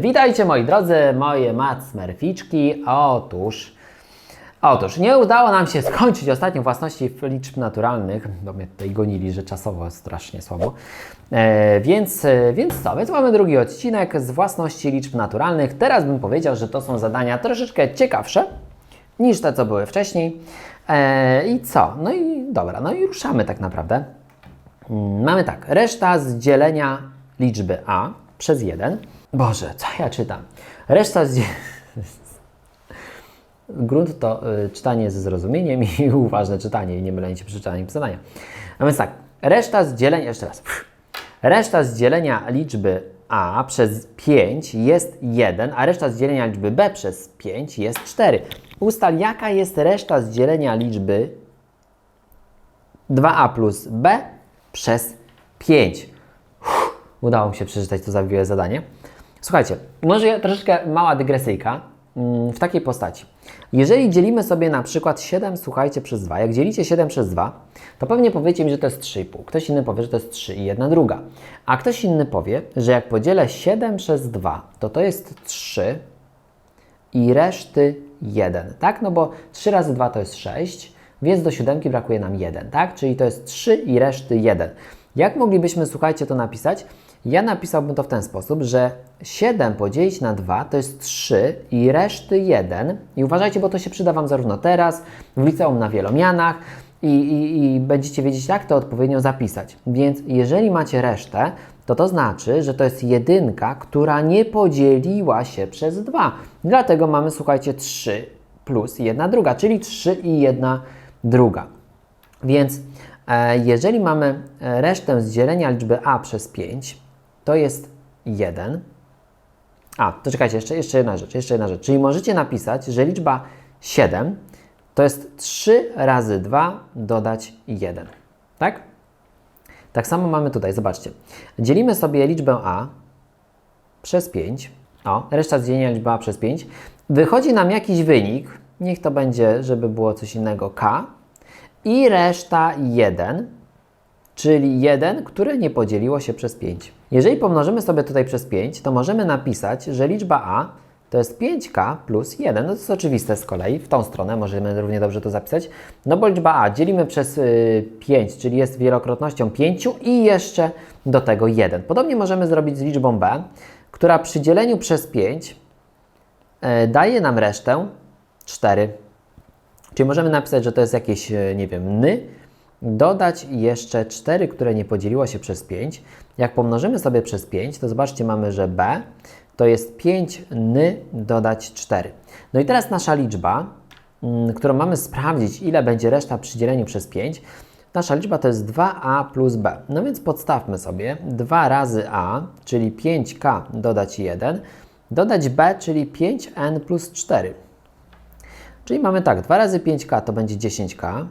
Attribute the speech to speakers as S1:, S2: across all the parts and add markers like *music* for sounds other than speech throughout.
S1: Witajcie moi drodzy, moje macmerficzki. Otóż, otóż nie udało nam się skończyć ostatnio własności liczb naturalnych, bo mnie tutaj gonili, że czasowo strasznie słabo. E, więc, e, więc co, więc mamy drugi odcinek z własności liczb naturalnych. Teraz bym powiedział, że to są zadania troszeczkę ciekawsze niż te, co były wcześniej. E, I co? No i dobra, no i ruszamy tak naprawdę. Mm, Mamy tak, reszta z dzielenia liczby a przez 1. Boże, co ja czytam? Reszta z. Grunt to y, czytanie ze zrozumieniem i *laughs* uważne czytanie, i nie mylenie się przy czytaniu zadania. A więc tak, reszta z dzielenia, jeszcze raz. Reszta z dzielenia liczby a przez 5 jest 1, a reszta z dzielenia liczby b przez 5 jest 4. Ustal, jaka jest reszta z dzielenia liczby 2a plus b przez 5. Uff, udało mi się przeczytać to zawiłe zadanie. Słuchajcie, może troszeczkę mała dygresyjka mm, w takiej postaci. Jeżeli dzielimy sobie na przykład 7, słuchajcie, przez 2, jak dzielicie 7 przez 2, to pewnie powiecie mi, że to jest 3,5. Ktoś inny powie, że to jest 3 i jedna druga. A ktoś inny powie, że jak podzielę 7 przez 2, to to jest 3 i reszty 1, tak? No bo 3 razy 2 to jest 6, więc do siódemki brakuje nam 1, tak? Czyli to jest 3 i reszty 1. Jak moglibyśmy, słuchajcie, to napisać? Ja napisałbym to w ten sposób, że 7 podzielić na 2 to jest 3 i reszty 1. I uważajcie, bo to się przyda Wam zarówno teraz, w liceum na wielomianach i, i, i będziecie wiedzieć, jak to odpowiednio zapisać. Więc jeżeli macie resztę, to to znaczy, że to jest jedynka, która nie podzieliła się przez 2. Dlatego mamy, słuchajcie, 3 plus 1 druga, czyli 3 i 1 druga. Więc e, jeżeli mamy e, resztę z dzielenia liczby a przez 5, to jest 1. A, to czekajcie, jeszcze, jeszcze jedna rzecz, jeszcze jedna rzecz. Czyli możecie napisać, że liczba 7 to jest 3 razy 2 dodać 1. Tak? Tak samo mamy tutaj, zobaczcie. Dzielimy sobie liczbę a przez 5. O, reszta dzielenia liczby a przez 5. Wychodzi nam jakiś wynik, niech to będzie, żeby było coś innego, k. I reszta 1, czyli 1, które nie podzieliło się przez 5. Jeżeli pomnożymy sobie tutaj przez 5, to możemy napisać, że liczba a to jest 5k plus 1. No to jest oczywiste z kolei, w tą stronę możemy równie dobrze to zapisać. No bo liczba a dzielimy przez y, 5, czyli jest wielokrotnością 5 i jeszcze do tego 1. Podobnie możemy zrobić z liczbą b, która przy dzieleniu przez 5 y, daje nam resztę 4. Czyli możemy napisać, że to jest jakieś, e, nie wiem, ny, dodać jeszcze 4, które nie podzieliło się przez 5. Jak pomnożymy sobie przez 5, to zobaczcie, mamy, że b to jest 5 ny dodać 4. No i teraz nasza liczba, mm, którą mamy sprawdzić, ile będzie reszta przy dzieleniu przez 5, nasza liczba to jest 2a plus b. No więc podstawmy sobie 2 razy a, czyli 5k dodać 1, dodać b, czyli 5n plus 4. Czyli mamy tak, 2 razy 5k to będzie 10k,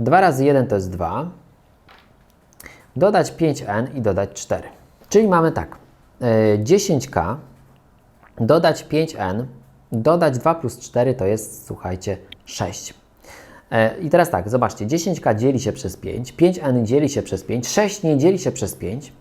S1: 2 razy 1 to jest 2, dodać 5n i dodać 4. Czyli mamy tak, y, 10k, dodać 5n, dodać 2 plus 4 to jest, słuchajcie, 6. E, I teraz tak, zobaczcie, 10k dzieli się przez 5, 5n dzieli się przez 5, 6 nie dzieli się przez 5,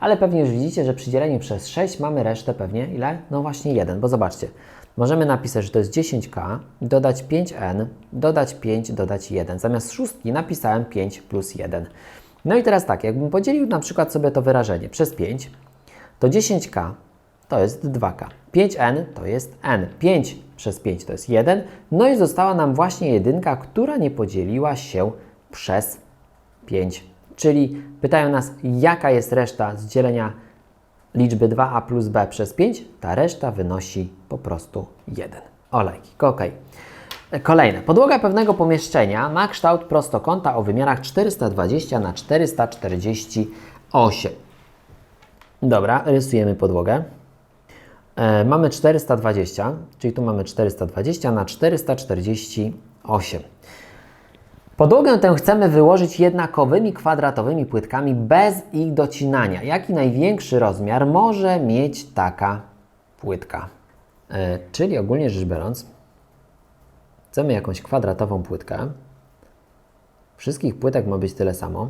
S1: ale pewnie już widzicie, że przy dzieleniu przez 6 mamy resztę pewnie ile? No właśnie 1, bo zobaczcie, możemy napisać, że to jest 10k, dodać 5n, dodać 5, dodać 1. Zamiast szóstki napisałem 5 plus 1. No i teraz tak, jakbym podzielił na przykład sobie to wyrażenie przez 5, to 10k to jest 2k. 5n to jest n. 5 przez 5 to jest 1. No i została nam właśnie jedynka, która nie podzieliła się przez 5. Czyli pytają nas, jaka jest reszta z dzielenia liczby 2a plus b przez 5? Ta reszta wynosi po prostu 1. Olejki, okej. Kolejne. Podłoga pewnego pomieszczenia ma kształt prostokąta o wymiarach 420 na 448. Dobra, rysujemy podłogę. E, mamy 420, czyli tu mamy 420 na 448. Podłogę tę chcemy wyłożyć jednakowymi kwadratowymi płytkami bez ich docinania. Jaki największy rozmiar może mieć taka płytka? E, czyli ogólnie rzecz biorąc, chcemy jakąś kwadratową płytkę. Wszystkich płytek ma być tyle samo.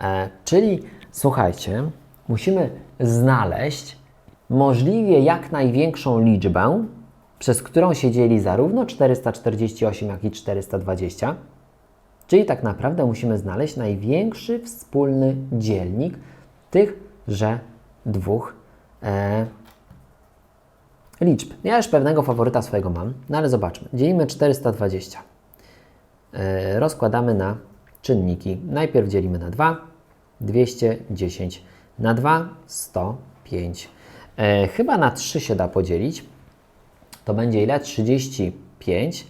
S1: E, czyli słuchajcie, musimy znaleźć możliwie jak największą liczbę, przez którą się dzieli zarówno 448, jak i 420. Czyli tak naprawdę musimy znaleźć największy wspólny dzielnik tychże dwóch e, liczb. Ja już pewnego faworyta swojego mam, no ale zobaczmy. Dzielimy 420. E, rozkładamy na czynniki. Najpierw dzielimy na 2, 210 na 2, 105. E, chyba na 3 się da podzielić. To będzie ile? 35.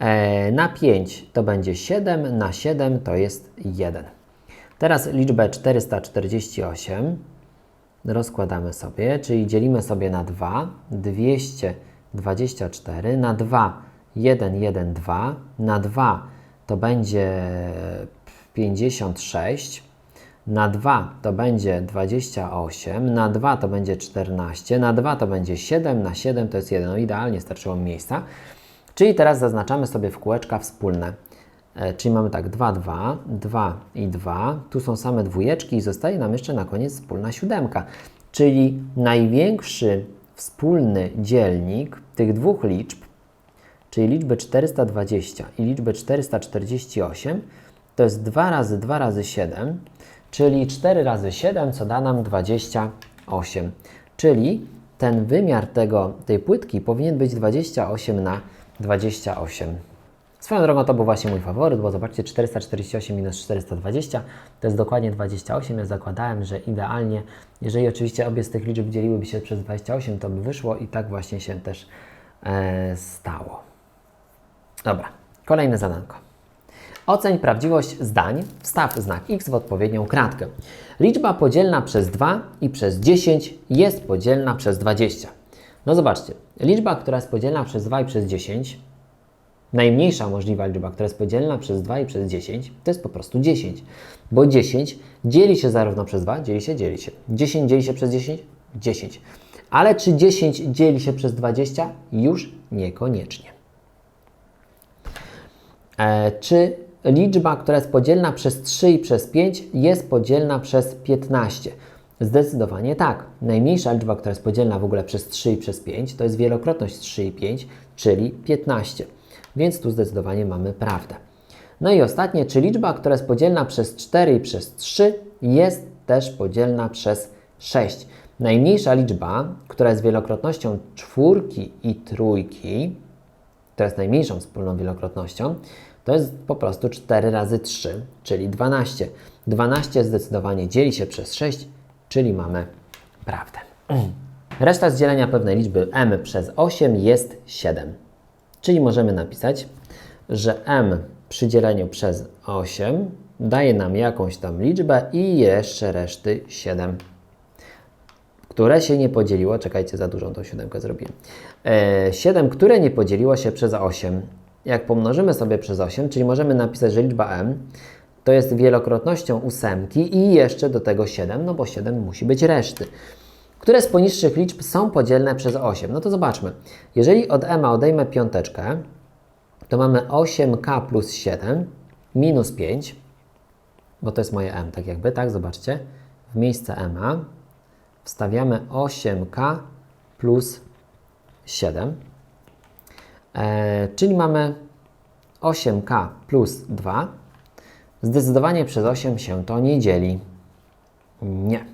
S1: E, na 5 to będzie 7, na 7 to jest 1. Teraz liczbę 448 rozkładamy sobie, czyli dzielimy sobie na 2, 224, na 2, 1, 1, 2, na 2 to będzie 56, na 2 to będzie 28, na 2 to będzie 14, na 2 to będzie 7, na 7 to jest 1. No idealnie starczyło mi miejsca. Czyli teraz zaznaczamy sobie w kółeczka wspólne. E, czyli mamy tak 2, 2, 2 i 2. Tu są same dwójeczki i zostaje nam jeszcze na koniec wspólna siódemka. Czyli największy wspólny dzielnik tych dwóch liczb, czyli liczby 420 i liczby 448, to jest 2 razy 2 razy 7, czyli 4 razy 7, co da nam 28. Czyli ten wymiar tego, tej płytki powinien być 28 na 28. Swoją drogą to był właśnie mój faworyt, bo zobaczcie 448 minus 420 to jest dokładnie 28. Ja zakładałem, że idealnie, jeżeli oczywiście obie z tych liczb dzieliłyby się przez 28, to by wyszło i tak właśnie się też e, stało. Dobra, kolejne zadanko. Oceń prawdziwość zdań, wstaw znak x w odpowiednią kratkę. Liczba podzielna przez 2 i przez 10 jest podzielna przez 20. No zobaczcie, liczba, która jest podzielna przez 2 i przez 10, najmniejsza możliwa liczba, która jest podzielna przez 2 i przez 10, to jest po prostu 10. Bo 10 dzieli się zarówno przez 2, dzieli się, dzieli się. 10 dzieli się przez 10, 10. Ale czy 10 dzieli się przez 20? Już niekoniecznie. E, czy liczba, która jest podzielna przez 3 i przez 5 jest podzielna przez 15? Zdecydowanie tak. Najmniejsza liczba, która jest podzielna w ogóle przez 3 i przez 5, to jest wielokrotność 3 i 5, czyli 15. Więc tu zdecydowanie mamy prawdę. No i ostatnie, czy liczba, która jest podzielna przez 4 i przez 3 jest też podzielna przez 6. Najmniejsza liczba, która jest wielokrotnością czwórki i trójki, która jest najmniejszą wspólną wielokrotnością, to jest po prostu 4 razy 3, czyli 12. 12 zdecydowanie dzieli się przez 6, czyli mamy prawdę. Reszta z dzielenia pewnej liczby m przez 8 jest 7. Czyli możemy napisać, że m przy dzieleniu przez 8 daje nam jakąś tam liczbę i jeszcze reszty 7, które się nie podzieliło. Czekajcie, za dużą tą siódemkę zrobiłem. E, 7, które nie podzieliło się przez 8. Jak pomnożymy sobie przez 8, czyli możemy napisać, że liczba m to jest wielokrotnością ósemki i jeszcze do tego 7, no bo 7 musi być reszty. Które z poniższych liczb są podzielne przez 8? No to zobaczmy. Jeżeli od m odejmę piąteczkę, to mamy 8k plus 7 minus 5, bo to jest moje m, tak jakby, tak? Zobaczcie. W miejsce m wstawiamy 8k plus 7, e, czyli mamy 8k plus 2. Zdecydowanie przez 8 się to nie dzieli. Nie.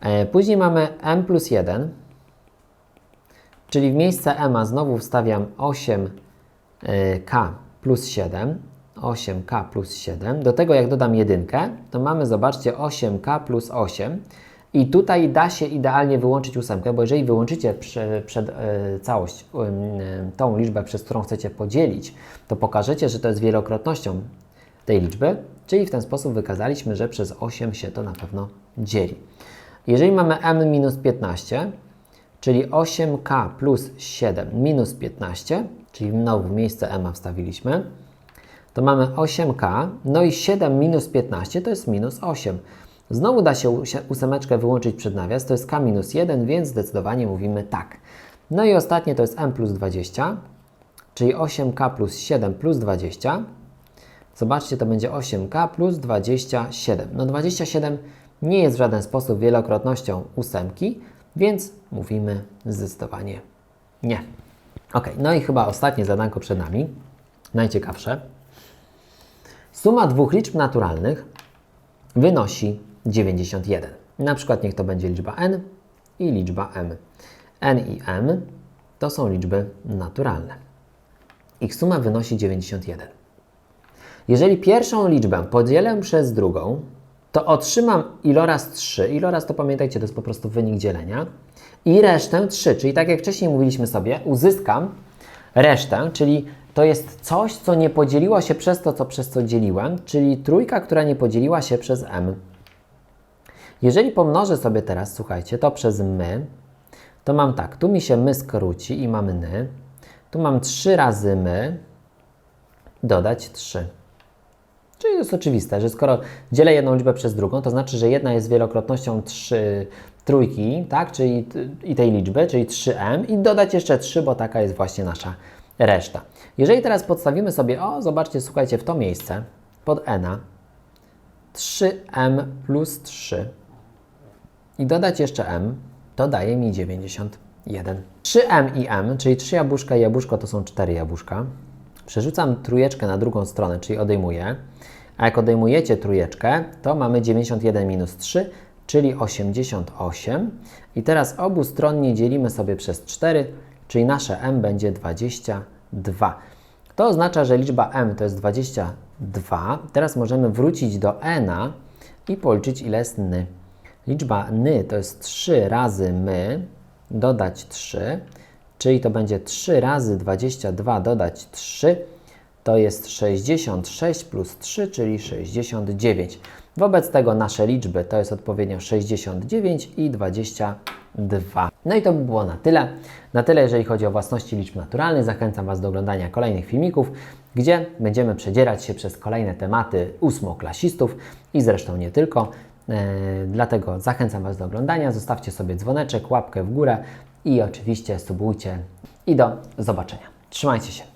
S1: E, później mamy m plus 1, czyli w miejsce m znowu wstawiam 8k e, plus 7. 8k plus 7. Do tego jak dodam jedynkę, to mamy, zobaczcie, 8k plus 8. I tutaj da się idealnie wyłączyć ósemkę, bo jeżeli wyłączycie prze, przed e, całość e, tą liczbę, przez którą chcecie podzielić, to pokażecie, że to jest wielokrotnością tej liczby, czyli w ten sposób wykazaliśmy, że przez 8 się to na pewno dzieli. Jeżeli mamy m minus 15, czyli 8k plus 7 minus 15, czyli znowu miejsce m wstawiliśmy, to mamy 8k, no i 7 minus 15 to jest minus 8. Znowu da się ósemeczkę wyłączyć przed nawias, to jest k minus 1, więc zdecydowanie mówimy tak. No i ostatnie to jest m plus 20, czyli 8k plus 7 plus 20. Zobaczcie, to będzie 8k plus 27. No 27 nie jest w żaden sposób wielokrotnością ósemki, Więc mówimy zdecydowanie nie. Ok, no i chyba ostatnie zadanko przed nami, najciekawsze. Suma dwóch liczb naturalnych wynosi 91. Na przykład niech to będzie liczba n i liczba m. n i m to są liczby naturalne. Ich suma wynosi 91. Jeżeli pierwszą liczbę podzielę przez drugą, to otrzymam iloraz 3. Iloraz to pamiętajcie, to jest po prostu wynik dzielenia. I resztę 3, czyli tak jak wcześniej mówiliśmy sobie, uzyskam resztę, czyli to jest coś, co nie podzieliło się przez to, co przez co dzieliłem, czyli trójka, która nie podzieliła się przez m. Jeżeli pomnożę sobie teraz, słuchajcie, to przez my, to mam tak, tu mi się my skróci i mam ny. Tu mam 3 razy my, dodać 3. Czyli jest oczywiste, że skoro dzielę jedną liczbę przez drugą, to znaczy, że jedna jest wielokrotnością 3 trójki, tak, czyli i tej liczby, czyli 3m i dodać jeszcze 3, bo taka jest właśnie nasza reszta. Jeżeli teraz podstawimy sobie, o zobaczcie, słuchajcie, w to miejsce pod n 3m plus 3 i dodać jeszcze m, to daje mi 91. 3m i m, czyli 3 jabłuszka i jabłuszko to są 4 jabłuszka. Przerzucam trójeczkę na drugą stronę, czyli odejmuję. A jak odejmujecie trójeczkę, to mamy 91 minus 3, czyli 88. I teraz obustronnie dzielimy sobie przez 4, czyli nasze m będzie 22. To oznacza, że liczba m to jest 22. Teraz możemy wrócić do n i policzyć ile jest ny. Liczba ny to jest 3 razy my, dodać 3, czyli to będzie 3 razy 22 dodać 3, to jest 66 plus 3, czyli 69. Wobec tego nasze liczby to jest odpowiednio 69 i 22. No i to by było na tyle. Na tyle, jeżeli chodzi o własności liczb naturalnych. Zachęcam Was do oglądania kolejnych filmików, gdzie będziemy przedzierać się przez kolejne tematy ósmoklasistów i zresztą nie tylko. E, dlatego zachęcam Was do oglądania. Zostawcie sobie dzwoneczek, łapkę w górę i oczywiście subujcie. I do zobaczenia. Trzymajcie się.